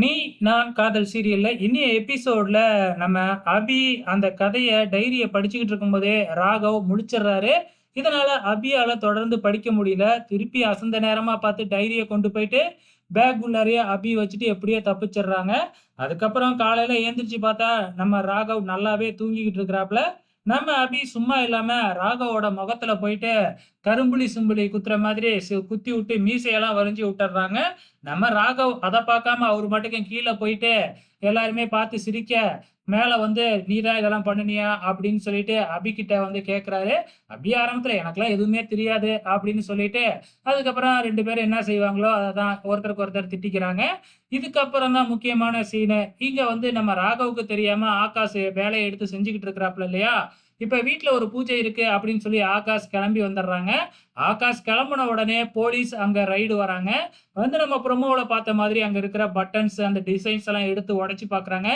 நீ நான் காதல் சீரியல்ல இன்னைய எபிசோட்ல நம்ம அபி அந்த கதையை டைரியை படிச்சுக்கிட்டு இருக்கும்போதே ராகவ் முடிச்சிடுறாரு இதனால அபியால தொடர்ந்து படிக்க முடியல. திருப்பி அசந்த நேரமா பார்த்து டைரியை கொண்டு போயிட்டு பேக் உள்ளாரையே அபி வச்சுட்டு எப்படியோ தப்பிச்சிடுறாங்க. அதுக்கப்புறம் காலையில ஏந்திரிச்சு பார்த்தா நம்ம ராகவ் நல்லாவே தூங்கிக்கிட்டு இருக்கிறாப்புல. நம்ம அபி சும்மா இல்லாம ராகவோட முகத்துல போயிட்டு கரும்புலி சிம்புலி குத்துற மாதிரி குத்தி விட்டு மீசையெல்லாம் வரைஞ்சி விட்டுறாங்க நம்ம ராகவ் அதை பார்க்காம அவர் மட்டுக்கும் கீழே போயிட்டு எல்லாருமே பார்த்து சிரிக்க மேல வந்து நீ தான் இதெல்லாம் பண்ணுனியா? அப்படின்னு சொல்லிட்டு அபிகிட்ட வந்து கேட்குறாரு அபி ஆரம்பத்துல எனக்கெல்லாம் எதுவுமே தெரியாது அப்படின்னு சொல்லிட்டு அதுக்கப்புறம் ரெண்டு பேரும் என்ன செய்வாங்களோ அதை தான் ஒருத்தருக்கு ஒருத்தர் திட்டிக்கிறாங்க. இதுக்கப்புறம் தான் முக்கியமான சீனு இங்க வந்து நம்ம ராகவுக்கு தெரியாம ஆகாஷ் வேலையை எடுத்து செஞ்சுக்கிட்டு இருக்கிறாப்புல இல்லையா? இப்போ வீட்டில் ஒரு பூஜை இருக்குது அப்படின்னு சொல்லி ஆகாஷ் கிளம்பி வந்துடுறாங்க. ஆகாஷ் கிளம்புன உடனே போலீஸ் அங்கே ரைடு வராங்க. வந்து நம்ம ப்ரொமோவில் பார்த்த மாதிரி அங்கே இருக்கிற பட்டன்ஸ் அந்த டிசைன்ஸ் எல்லாம் எடுத்து உடச்சி பார்க்குறாங்க.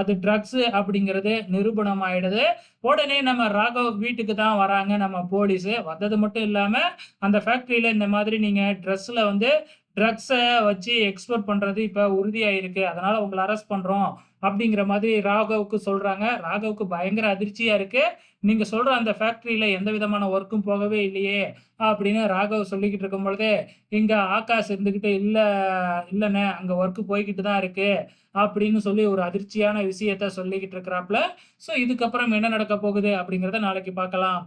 அது ட்ரக்ஸு அப்படிங்கிறது நிரூபணம் ஆயிடுது உடனே நம்ம ராகவ் வீட்டுக்கு தான் வராங்க நம்ம போலீஸு. வந்தது மட்டும் இல்லாமல் அந்த ஃபேக்ட்ரியில் இந்த மாதிரி நீங்கள் ட்ரெஸ்ஸில் வந்து ட்ரக்ஸை வச்சு எக்ஸ்போர்ட் பண்ணுறது இப்போ உறுதியாயிருக்கு அதனால் உங்களை அரெஸ்ட் பண்ணுறோம் அப்படிங்கிற மாதிரி ராகவுக்கு சொல்கிறாங்க ராகவுக்கு பயங்கர அதிர்ச்சியாக இருக்குது நீங்கள் சொல்கிற அந்த ஃபேக்ட்ரியில் எந்த விதமான ஒர்க்கும் போகவே இல்லையே அப்படின்னு ராகவ் சொல்லிக்கிட்டு இருக்கும் பொழுது இங்கே ஆகாஷ் இருந்துக்கிட்டு இல்லை இல்லைண்ணே அங்கே ஒர்க்கு போய்கிட்டு தான் இருக்குது அப்படின்னு சொல்லி ஒரு அதிர்ச்சியான விஷயத்த சொல்லிக்கிட்டு இருக்கிறாப்புல. ஸோ இதுக்கப்புறம் என்ன நடக்க போகுது அப்படிங்கிறத நாளைக்கு பார்க்கலாம்.